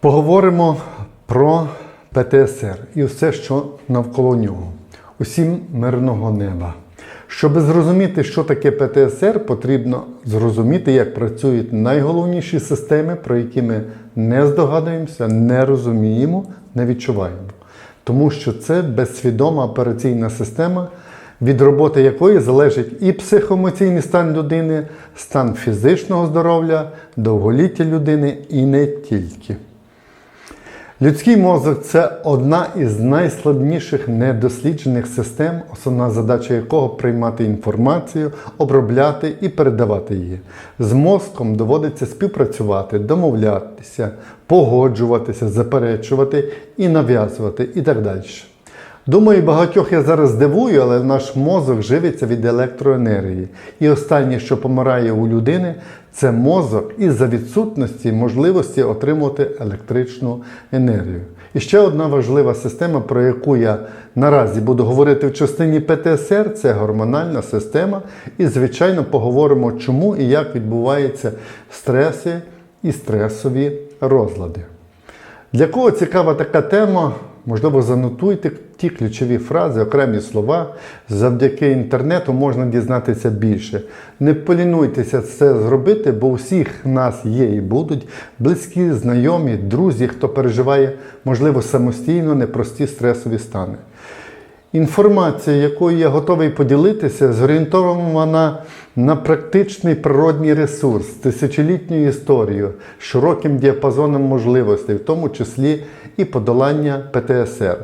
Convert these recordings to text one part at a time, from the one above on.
Поговоримо про ПТСР і все, що навколо нього. Усім мирного неба. Щоб зрозуміти, що таке ПТСР, потрібно зрозуміти, як працюють найголовніші системи, про які ми не здогадуємося, не розуміємо, не відчуваємо. Тому що це безсвідома операційна система, від роботи якої залежить і психоемоційний стан людини, стан фізичного здоров'я, довголіття людини і не тільки. Людський мозок це одна із найслабніших недосліджених систем, основна задача якого приймати інформацію, обробляти і передавати її. З мозком доводиться співпрацювати, домовлятися, погоджуватися, заперечувати і нав'язувати, і так далі. Думаю, багатьох я зараз здивую, але наш мозок живиться від електроенергії. І останнє, що помирає у людини, це мозок із-за відсутності можливості отримувати електричну енергію. І ще одна важлива система, про яку я наразі буду говорити в частині ПТСР, це гормональна система. І, звичайно, поговоримо, чому і як відбуваються стреси і стресові розлади. Для кого цікава така тема, можливо, занотуйте ті ключові фрази, окремі слова. Завдяки інтернету можна дізнатися більше. Не полінуйтеся це зробити, бо у всіх нас є і будуть близькі, знайомі, друзі, хто переживає, можливо, самостійно непрості стресові стани. Інформація, якою я готовий поділитися, зорієнтована на практичний природній ресурс, тисячолітню історію, широким діапазоном можливостей, в тому числі і подолання ПТСР.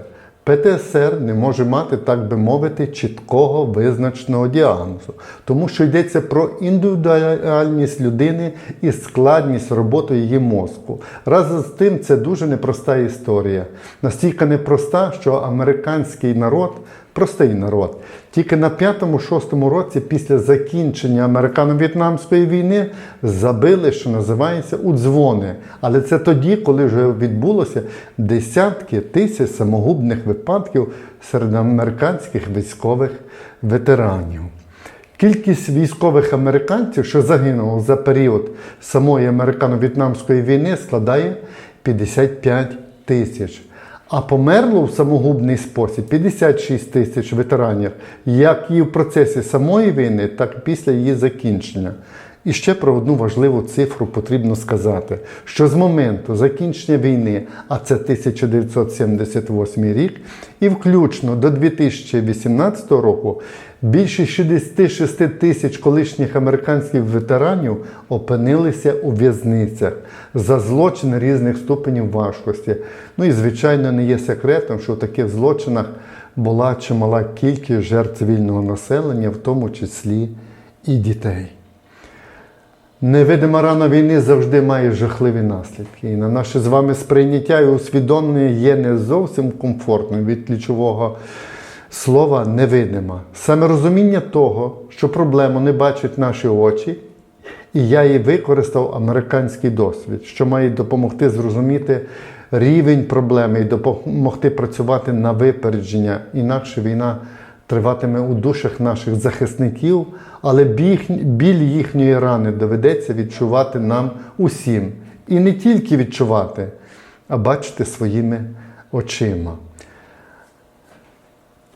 ПТСР не може мати, так би мовити, чіткого визначеного діагнозу, тому що йдеться про індивідуальність людини і складність роботи її мозку. Разом з тим, це дуже непроста історія. Настільки непроста, що американський народ, простий народ, тільки на 5-6 році після закінчення американо-в'єтнамської війни забили, що називається, у дзвони. Але це тоді, коли вже відбулося десятки тисяч самогубних випадків серед американських військових ветеранів. Кількість військових американців, що загинуло за період самої американо-в'єтнамської війни, складає 55 тисяч. А померло в самогубний спосіб 56 тисяч ветеранів, як і в процесі самої війни, так і після її закінчення. І ще про одну важливу цифру потрібно сказати, що з моменту закінчення війни, а це 1978 рік, і включно до 2018 року, більше 66 тисяч колишніх американських ветеранів опинилися у в'язницях за злочини різних ступенів важкості. Ну і, звичайно, не є секретом, що в таких злочинах була чимала кількість жертв цивільного населення, в тому числі і дітей. Невидима рана війни завжди має жахливі наслідки. І на наше з вами сприйняття і усвідомлення є не зовсім комфортним від ключового слова невидима. Саме розуміння того, що проблему не бачать наші очі, і я її використав американський досвід, що має допомогти зрозуміти рівень проблеми і допомогти працювати на випередження. Інакше війна триватиме у душах наших захисників, але біль їхньої рани доведеться відчувати нам усім. І не тільки відчувати, а бачити своїми очима.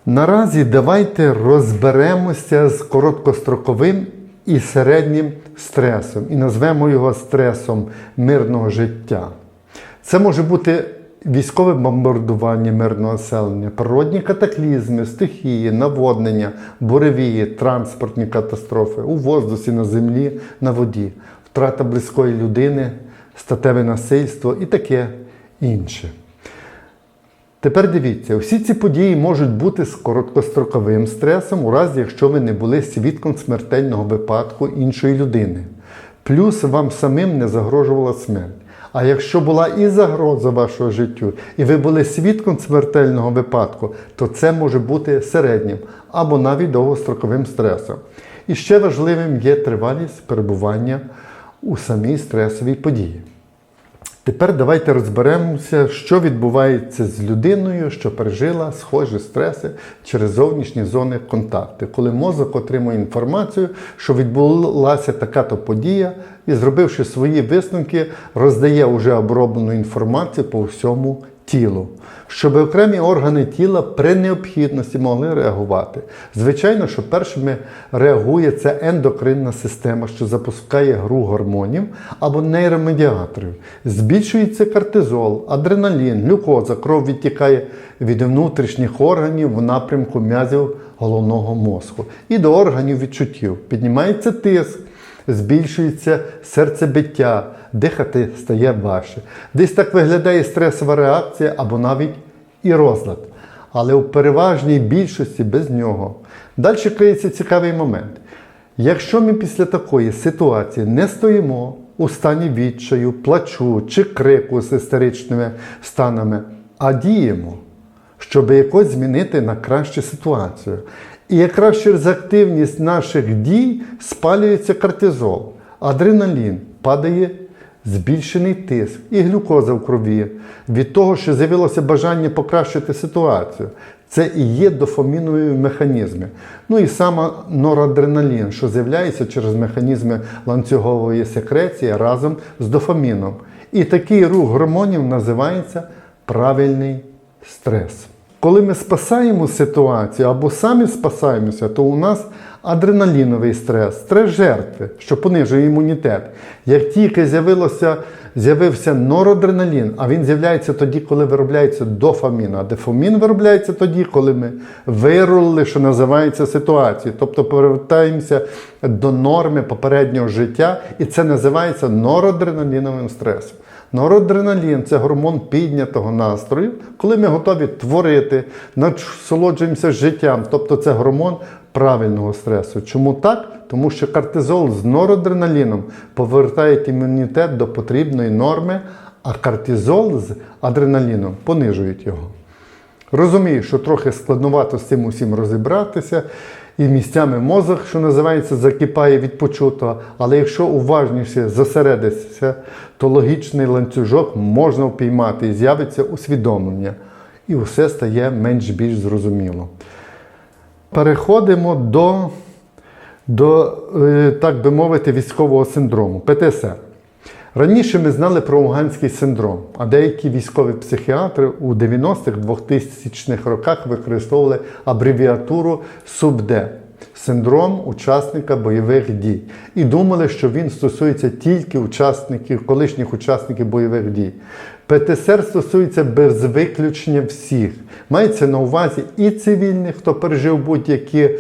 Наразі давайте розберемося з короткостроковим і середнім стресом і назвемо його стресом мирного життя. Це може бути військове бомбардування мирного населення, природні катаклізми, стихії, наводнення, буревії, транспортні катастрофи у воздусі, на землі, на воді, втрата близької людини, статеве насильство і таке інше. Тепер дивіться, всі ці події можуть бути з короткостроковим стресом, у разі якщо ви не були свідком смертельного випадку іншої людини. Плюс вам самим не загрожувала смерть. А якщо була і загроза вашого життю, і ви були свідком смертельного випадку, то це може бути середнім або навіть довгостроковим стресом. І ще важливим є тривалість перебування у самій стресовій події. Тепер давайте розберемося, що відбувається з людиною, що пережила схожі стреси через зовнішні зони контакту, коли мозок отримує інформацію, що відбулася така-то подія, і, зробивши свої висновки, роздає уже оброблену інформацію по всьому тілу, щоб окремі органи тіла при необхідності могли реагувати. Звичайно, що першими реагує це ендокринна система, що запускає гру гормонів або нейромедіаторів. Збільшується кортизол, адреналін, глюкоза, кров відтікає від внутрішніх органів в напрямку м'язів головного мозку і до органів відчуттів. Піднімається тиск збільшується серцебиття, дихати стає важче. Десь так виглядає стресова реакція або навіть і розлад. Але у переважній більшості без нього. Далі криється цікавий момент. Якщо ми після такої ситуації не стоїмо у стані відчаю, плачу чи крику з істеричними станами, а діємо, щоб якось змінити на кращу ситуацію. І якраз через активність наших дій спалюється кортизол, адреналін, падає збільшений тиск і глюкоза в крові від того, що з'явилося бажання покращити ситуацію. Це і є дофамінові механізми. Ну і саме норадреналін, що з'являється через механізми ланцюгової секреції разом з дофаміном. І такий рух гормонів називається правильний стрес. Коли ми спасаємо ситуацію або самі спасаємося, то у нас адреналіновий стрес, стрес жертви, що понижує імунітет. Як тільки з'явилося, з'явився норадреналін, а він з'являється тоді, коли виробляється дофамін, а дофамін виробляється тоді, коли ми вирулили, що називається ситуацію. Тобто повертаємося до норми попереднього життя, і це називається норадреналіновим стресом. Норадреналін це гормон піднятого настрою, коли ми готові творити, насолоджуємося життям. Тобто це гормон правильного стресу. Чому так? Тому що кортизол з норадреналіном повертає імунітет до потрібної норми, а кортизол з адреналіном понижують його. Розумію, що трохи складновато з цим усім розібратися, і місцями мозок, що називається, закипає від почутого, але якщо уважніше зосередитися, то логічний ланцюжок можна впіймати і з'явиться усвідомлення, і все стає менш-більш зрозуміло. Переходимо до, до е, так би мовити, військового синдрому ПТСР. Раніше ми знали про Луганський синдром, а деякі військові психіатри у 90-х 2000-х роках використовували абревіатуру СУБД синдром учасника бойових дій. І думали, що він стосується тільки учасників, колишніх учасників бойових дій. ПТСР стосується без виключення всіх. Мається на увазі і цивільних, хто пережив будь-які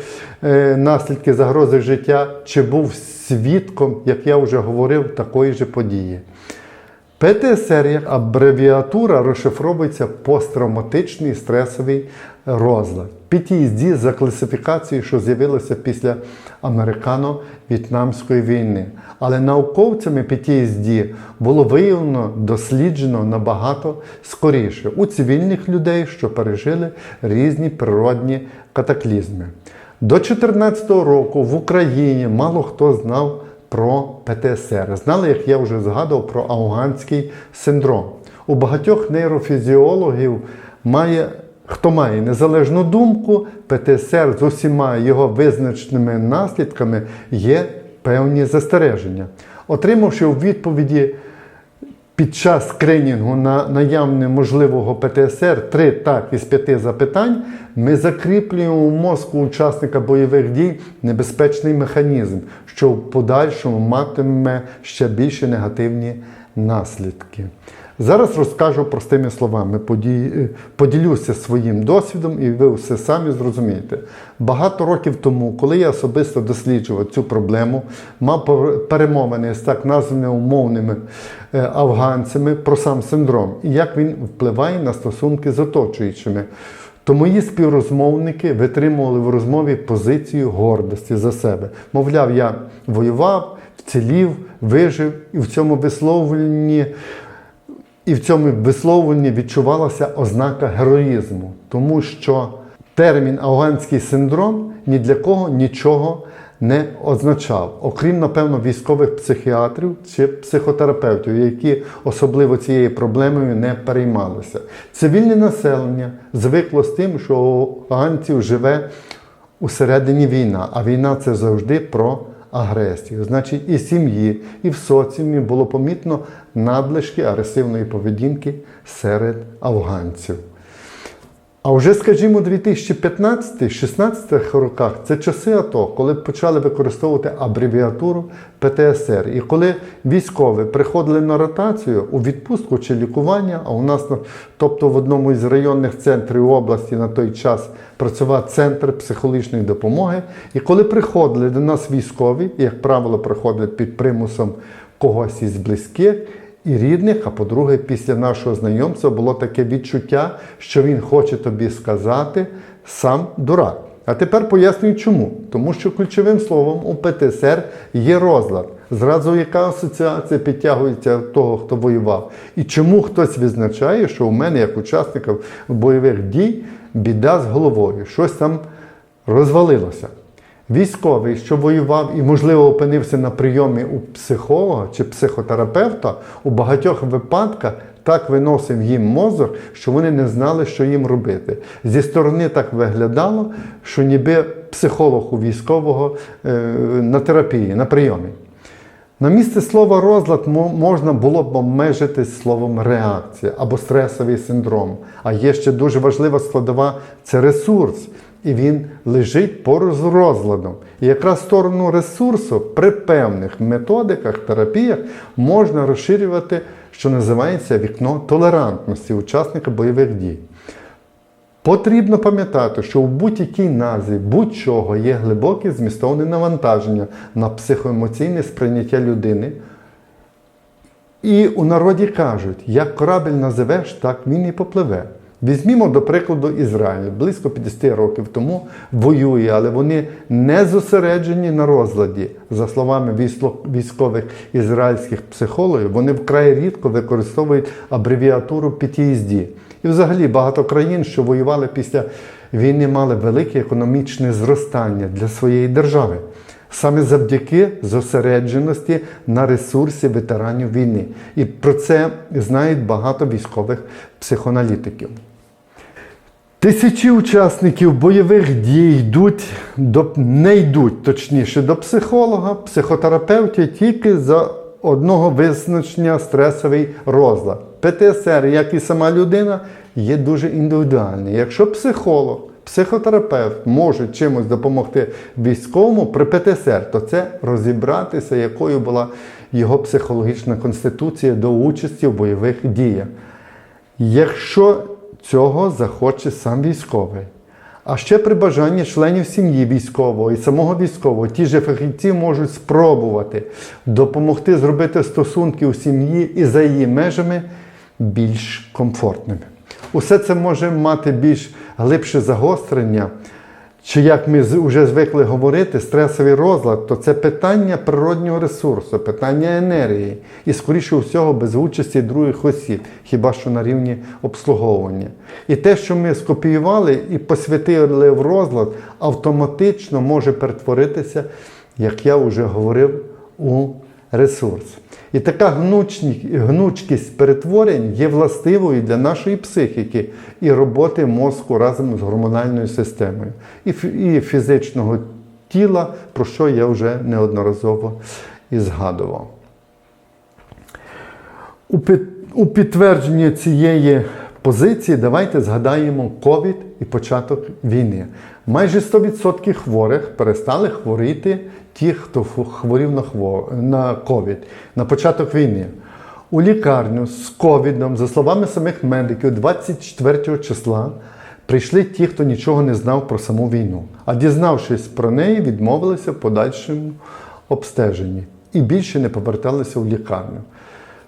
е, наслідки загрози життя, чи був свідком, як я вже говорив, такої ж події. ПТСР як абревіатура розшифровується посттравматичний стресовий розлад. PTSD за класифікацією, що з'явилося після американо-в'єтнамської війни. Але науковцями PTSD було виявлено, досліджено набагато скоріше у цивільних людей, що пережили різні природні катаклізми. До 2014 року в Україні мало хто знав про ПТСР. Знали, як я вже згадував, про афганський синдром. У багатьох нейрофізіологів має, хто має незалежну думку, ПТСР з усіма його визначеними наслідками є певні застереження. Отримавши у відповіді під час скринінгу на наявне можливого ПТСР 3 так із 5 запитань, ми закріплюємо у мозку учасника бойових дій небезпечний механізм, що в подальшому матиме ще більше негативні наслідки. Зараз розкажу простими словами, поділюся своїм досвідом, і ви все самі зрозумієте. Багато років тому, коли я особисто досліджував цю проблему, мав пер- перемовини з так названими умовними е, афганцями про сам синдром і як він впливає на стосунки з оточуючими. То мої співрозмовники витримували в розмові позицію гордості за себе. Мовляв, я воював, вцілів, вижив, і в цьому висловленні і в цьому висловленні відчувалася ознака героїзму, тому що термін афганський синдром ні для кого нічого не означав, окрім, напевно, військових психіатрів чи психотерапевтів, які особливо цією проблемою не переймалися. Цивільне населення звикло з тим, що у афганців живе усередині війна, а війна це завжди про агресію. Значить, і сім'ї, і в соціумі було помітно надлишки агресивної поведінки серед афганців. А вже, скажімо, у 2015-16 роках це часи АТО, коли почали використовувати абревіатуру ПТСР. І коли військові приходили на ротацію у відпустку чи лікування, а у нас, тобто в одному із районних центрів області на той час працював центр психологічної допомоги. І коли приходили до нас військові, як правило, приходили під примусом когось із близьких, і рідних, а по-друге, після нашого знайомства було таке відчуття, що він хоче тобі сказати сам дурак. А тепер пояснюю чому. Тому що ключовим словом у ПТСР є розлад. Зразу яка асоціація підтягується того, хто воював. І чому хтось відзначає, що у мене, як учасника бойових дій, біда з головою, щось там розвалилося. Військовий, що воював і, можливо, опинився на прийомі у психолога чи психотерапевта, у багатьох випадках так виносив їм мозок, що вони не знали, що їм робити. Зі сторони так виглядало, що ніби психолог у військового е, на терапії, на прийомі. На місце слова розлад можна було б обмежити словом реакція або стресовий синдром. А є ще дуже важлива складова це ресурс. І він лежить поруч з розладом. І якраз сторону ресурсу при певних методиках, терапіях можна розширювати, що називається вікно толерантності учасника бойових дій. Потрібно пам'ятати, що в будь-якій назві будь-чого є глибоке змістовне навантаження на психоемоційне сприйняття людини. І у народі кажуть, як корабель називеш, так він і попливе. Візьмімо, до прикладу, Ізраїль. Близько 50 років тому воює, але вони не зосереджені на розладі. За словами військо- військових ізраїльських психологів, вони вкрай рідко використовують абревіатуру PTSD. І взагалі багато країн, що воювали після війни, мали велике економічне зростання для своєї держави. Саме завдяки зосередженості на ресурсі ветеранів війни. І про це знають багато військових психоаналітиків. Тисячі учасників бойових дій йдуть до не йдуть, точніше, до психолога, психотерапевтів тільки за одного визначення стресовий розлад. ПТСР, як і сама людина, є дуже індивідуальний. Якщо психолог, психотерапевт може чимось допомогти військовому при ПТСР, то це розібратися, якою була його психологічна конституція до участі в бойових діях. Якщо цього захоче сам військовий. А ще при бажанні членів сім'ї військового і самого військового ті ж фахівці можуть спробувати допомогти зробити стосунки у сім'ї і за її межами більш комфортними. Усе це може мати більш глибше загострення, чи як ми вже звикли говорити, стресовий розлад, то це питання природнього ресурсу, питання енергії. І, скоріше всього, без участі других осіб, хіба що на рівні обслуговування. І те, що ми скопіювали і посвятили в розлад, автоматично може перетворитися, як я вже говорив, у ресурс. І така гнучкість перетворень є властивою для нашої психіки і роботи мозку разом з гормональною системою і фізичного тіла, про що я вже неодноразово і згадував. У, під, у підтвердження цієї позиції давайте згадаємо ковід і початок війни. Майже 100% хворих перестали хворіти ті, хто хворів на, на ковід на початок війни. У лікарню з ковідом, за словами самих медиків, 24 числа прийшли ті, хто нічого не знав про саму війну. А дізнавшись про неї, відмовилися в подальшому обстеженні і більше не поверталися в лікарню.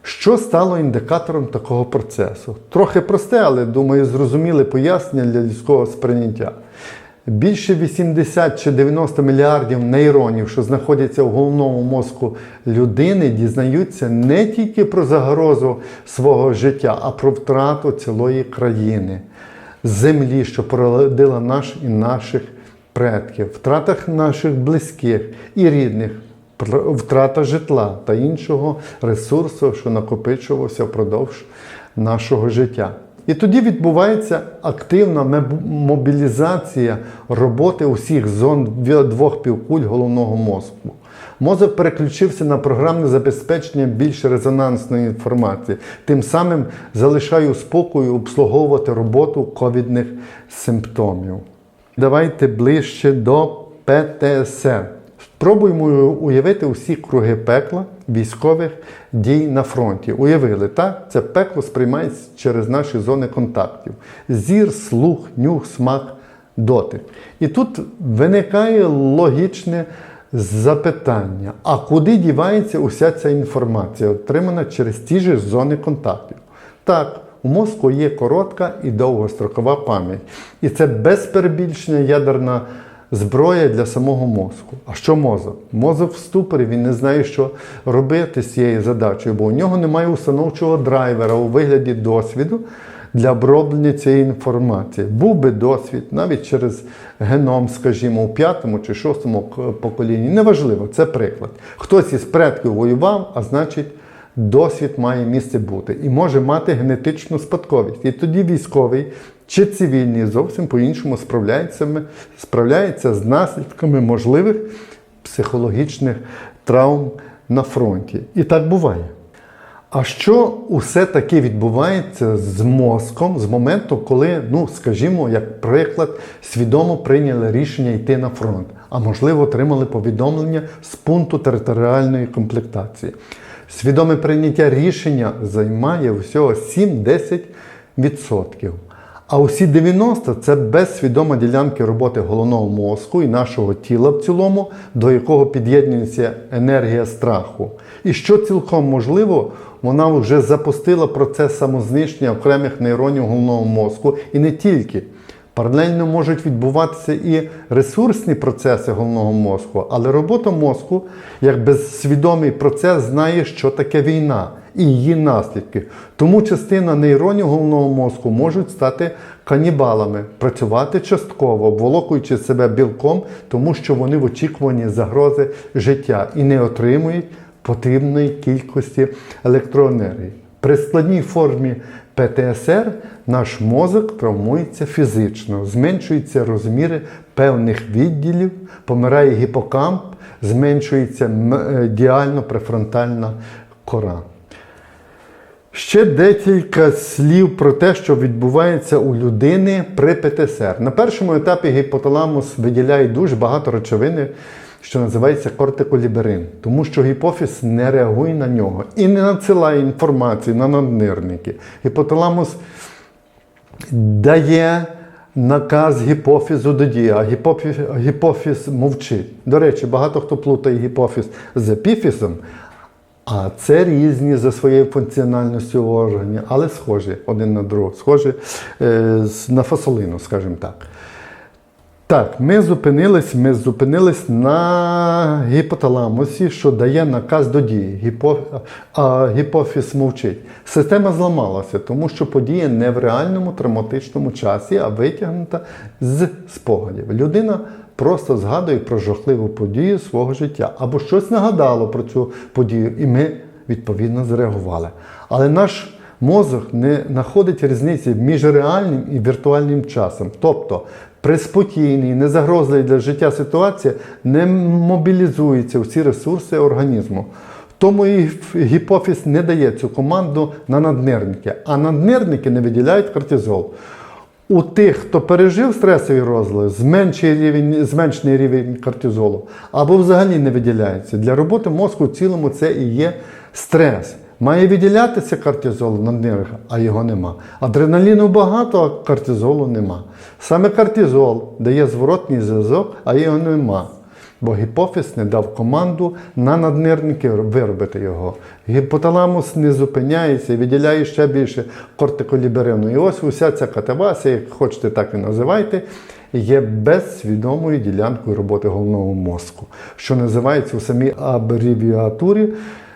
Що стало індикатором такого процесу? Трохи просте, але думаю, зрозуміле пояснення для людського сприйняття. Більше 80 чи 90 мільярдів нейронів, що знаходяться в головному мозку людини, дізнаються не тільки про загрозу свого життя, а про втрату цілої країни, землі, що породила наш і наших предків, втратах наших близьких і рідних, втрата житла та іншого ресурсу, що накопичувався впродовж нашого життя. І тоді відбувається активна мобілізація роботи усіх зон двох півкуль головного мозку. Мозок переключився на програмне забезпечення більш резонансної інформації, тим самим залишає у спокою обслуговувати роботу ковідних симптомів. Давайте ближче до ПТСР. Спробуємо уявити усі круги пекла військових дій на фронті. Уявили, так? Це пекло сприймається через наші зони контактів: зір, слух, нюх, смак, дотик. І тут виникає логічне запитання: а куди дівається уся ця інформація, отримана через ті ж зони контактів? Так, у мозку є коротка і довгострокова пам'ять. І це без перебільшення ядерна зброя для самого мозку. А що мозок? Мозок в ступорі, він не знає, що робити з цією задачею, бо у нього немає установчого драйвера у вигляді досвіду для оброблення цієї інформації. Був би досвід навіть через геном, скажімо, у п'ятому чи шостому поколінні. Неважливо, це приклад. Хтось із предків воював, а значить. Досвід має місце бути і може мати генетичну спадковість. І тоді військовий чи цивільний зовсім по-іншому справляється, справляється з наслідками можливих психологічних травм на фронті. І так буває. А що усе таки відбувається з мозком з моменту, коли, ну скажімо, як приклад, свідомо прийняли рішення йти на фронт, а можливо, отримали повідомлення з пункту територіальної комплектації. Свідоме прийняття рішення займає всього 7-10%. А усі 90 це безсвідома ділянки роботи головного мозку і нашого тіла в цілому, до якого під'єднується енергія страху. І що цілком можливо, вона вже запустила процес самознищення окремих нейронів головного мозку і не тільки. Паралельно можуть відбуватися і ресурсні процеси головного мозку, але робота мозку, як безсвідомий процес, знає, що таке війна і її наслідки. Тому частина нейронів головного мозку можуть стати канібалами, працювати частково, обволокуючи себе білком, тому що вони в очікуванні загрози життя і не отримують потрібної кількості електроенергії. При складній формі ПТСР наш мозок травмується фізично, зменшуються розміри певних відділів, помирає гіпокамп, зменшується медіально префронтальна кора. Ще декілька слів про те, що відбувається у людини при ПТСР. На першому етапі гіпоталамус виділяє дуже багато речовини, що називається кортиколіберин, тому що гіпофіз не реагує на нього і не надсилає інформацію на наднирники. Гіпоталамус дає наказ гіпофізу до дії, а гіпофіз, гіпофіз мовчить. До речі, багато хто плутає гіпофіз з епіфізом, а це різні за своєю функціональністю органи, але схожі один на другого, схожі е, на фасолину, скажімо так. Так, ми зупинились, ми зупинились на гіпоталамусі, що дає наказ до дії. Гіпо, а гіпофіз мовчить. Система зламалася, тому що подія не в реальному травматичному часі, а витягнута з спогадів. Людина просто згадує про жахливу подію свого життя або щось нагадало про цю подію, і ми відповідно зреагували. Але наш мозок не знаходить різниці між реальним і віртуальним часом. Тобто при спокійній, незагрозливій для життя ситуації не мобілізуються всі ресурси організму. Тому і гіпофіз не дає цю команду на наднирники, а наднирники не виділяють кортизол. У тих, хто пережив стресові розлади, зменшений рівень, зменшений рівень кортизолу або взагалі не виділяється. Для роботи мозку в цілому це і є стрес. Має виділятися кортизол на нервах, а його нема. Адреналіну багато, а кортизолу нема. Саме кортизол дає зворотній зв'язок, а його нема. Бо гіпофіз не дав команду на наднирники виробити його. Гіпоталамус не зупиняється і виділяє ще більше кортиколіберину. І ось уся ця катавасія, як хочете, так і називайте, є безсвідомою ділянкою роботи головного мозку, що називається у самій абревіатурі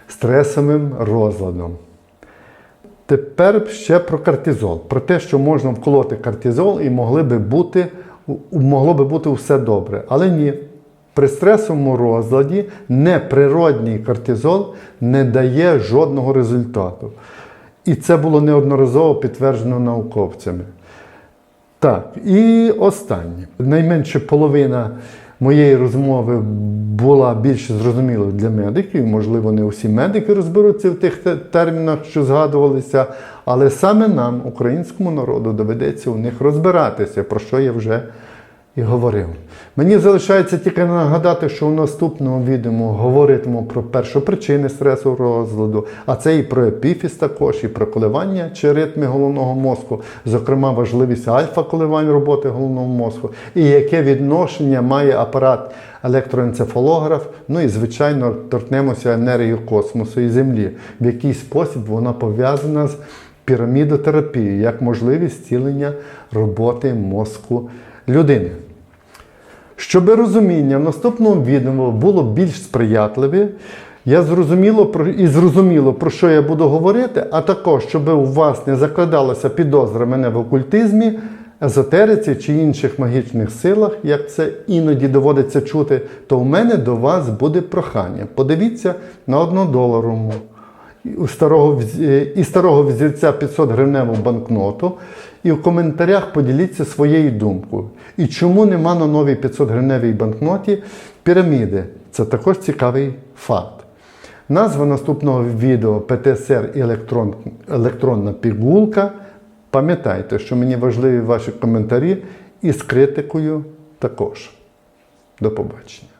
стресовим розладом. Тепер ще про кортизол. Про те, що можна вколоти кортизол і могли би бути могло би бути все добре. Але ні. При стресовому розладі неприродній кортизол не дає жодного результату. І це було неодноразово підтверджено науковцями. Так, і останнє. Найменше половина моєї розмови була більш зрозумілою для медиків. Можливо, не усі медики розберуться в тих термінах, що згадувалися, але саме нам, українському народу, доведеться у них розбиратися, про що я вже і говорив. Мені залишається тільки нагадати, що в наступному відео говоритиму про першопричини стресового розладу, а це і про епіфіз також, і про коливання чи ритми головного мозку, зокрема важливість альфа-коливань роботи головного мозку, і яке відношення має апарат електроенцефалограф. Ну і, звичайно, торкнемося енергії космосу і Землі, в який спосіб вона пов'язана з пірамідотерапією, як можливість зцілення роботи мозку людини. Щоб розуміння в наступному відео було більш сприятливе, я зрозуміло про і зрозуміло, про що я буду говорити, а також, щоб у вас не закладалася підозра мене в окультизмі, езотериці чи інших магічних силах, як це іноді доводиться чути, то у мене до вас буде прохання. Подивіться на однодоларовому і старого взірця 500 гривневу банкноту. І в коментарях поділіться своєю думкою. І чому нема на новій 500 гривневій банкноті піраміди? Це також цікавий факт. Назва наступного відео ПТСР електрон, електронна пігулка. Пам'ятайте, що мені важливі ваші коментарі і з критикою також. До побачення.